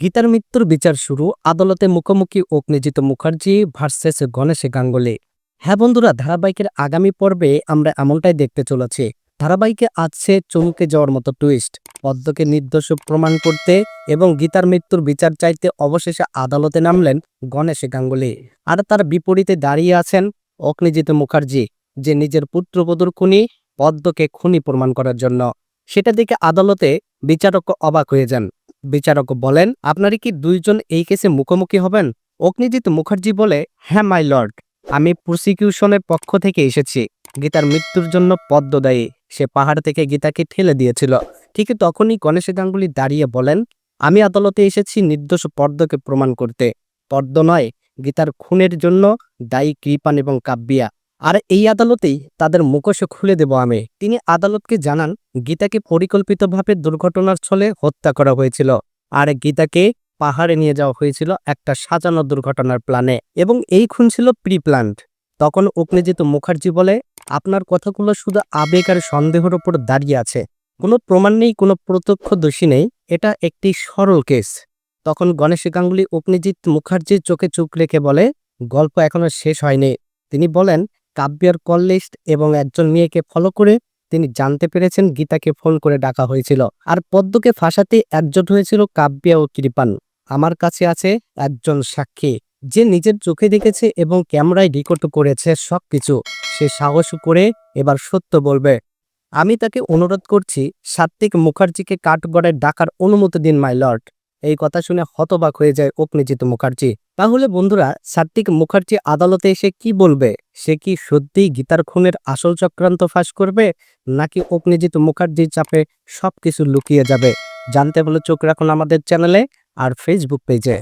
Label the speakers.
Speaker 1: গীতার মৃত্যুর বিচার শুরু আদালতে মুখোমুখি অগ্নিজিত মুখার্জি ভার্সেস গণেশ গাঙ্গুলি। হ্যাঁ বন্ধুরা, ধারাবাহিকের আগামী পর্বে আমরা এমনটাই দেখতে চলেছি। ধারাবাহিকে আছে চমকে যাওয়ার মতো টুইস্ট পদ্মকে নির্দোষ প্রমাণ করতে এবং গীতার মৃত্যুর বিচার চাইতে অবশেষে আদালতে নামলেন গণেশ গাঙ্গুলি। আর তার বিপরীতে দাঁড়িয়ে আছেন অগ্নিজিৎ মুখার্জি, যে নিজের পুত্রবধূর খুনি পদ্মকে খুনি প্রমাণ করার জন্য। সেটা দেখে আদালতে বিচারক অবাক হয়ে যান। বিচারক বলেন, আপনারা কি দুইজন এই কেসে মুখোমুখি হবেন? অগ্নিজিৎ মুখার্জি বলে হ্যাঁ মাই লর্ড। আমি প্রসিকিউশনের পক্ষ থেকে এসেছি। গীতার মৃত্যুর জন্য পদ্ম দায়ী সে পাহাড় থেকে গীতাকে ঠেলে দিয়েছিল। ঠিক তখনই গণেশ গাঙ্গুলি দাঁড়িয়ে বলেন, আমি আদালতে এসেছি নির্দোষ পদ্মকে প্রমাণ করতে। পদ্ম নয়, গীতার খুনের জন্য দায়ী কৃপান এবং কাব্যিয়া। আর এই আদালতেই তাদের মুখোশ খুলে দেব আমি। তিনি আদালতকে জানান, গীতাকে পরিকল্পিতভাবে দুর্ঘটনার ছলে হত্যা করা হয়েছিল আর গীতাকে পাহাড়ে নিয়ে যাওয়া হয়েছিল একটা সাজানো দুর্ঘটনার প্ল্যানে এবং এই খুন ছিল প্রি প্ল্যান্ড তখন অগ্নিজিৎ মুখার্জি বলে, আপনার কথাগুলো শুধু আবেগ আর সন্দেহের ওপর দাঁড়িয়ে আছে। কোনো প্রমাণ নেই, কোনো প্রত্যক্ষ দোষী নেই। এটা একটি সরল কেস। তখন গণেশ গাঙ্গুলি অগ্নিজিৎ মুখার্জির চোখে চোখ রেখে বলে, গল্প এখনও শেষ হয়নি। তিনি বলেন কাব্যের কল লিস্ট এবং একজন মেয়েকে ফলো করে তিনি জানতে পেরেছেন গীতাকে ফোন করে ডাকা হয়েছিল। আর পদ্মকে ফাঁসাতে একজোট হয়েছিল কাব্যা ও কৃপান। আমার কাছে আছে একজন সাক্ষী। যে নিজের চোখে দেখেছে এবং ক্যামেরায় রেকর্ড করেছে সবকিছু। সে সাহস করে এবার সত্য বলবে। আমি তাকে অনুরোধ করছি সাত্বিক মুখার্জিকে কাঠগড়ায় ডাকার অনুমতি দিন মাই লর্ড এই কথা শুনে হতবাক হয়ে যায় অগ্নিজিৎ মুখার্জি। তাহলে বন্ধুরা, সাত্বিক মুখার্জি আদালতে এসে কি বলবে? সে কি সত্যি গীতার খুনের আসল চক্রান্ত ফাঁস করবে, নাকি অগ্নিজিৎ মুখার্জির চাপে সবকিছু লুকিয়ে যাবে? জানতে হলে চোখ রাখুন আমাদের চ্যানেলে আর ফেসবুক পেজে।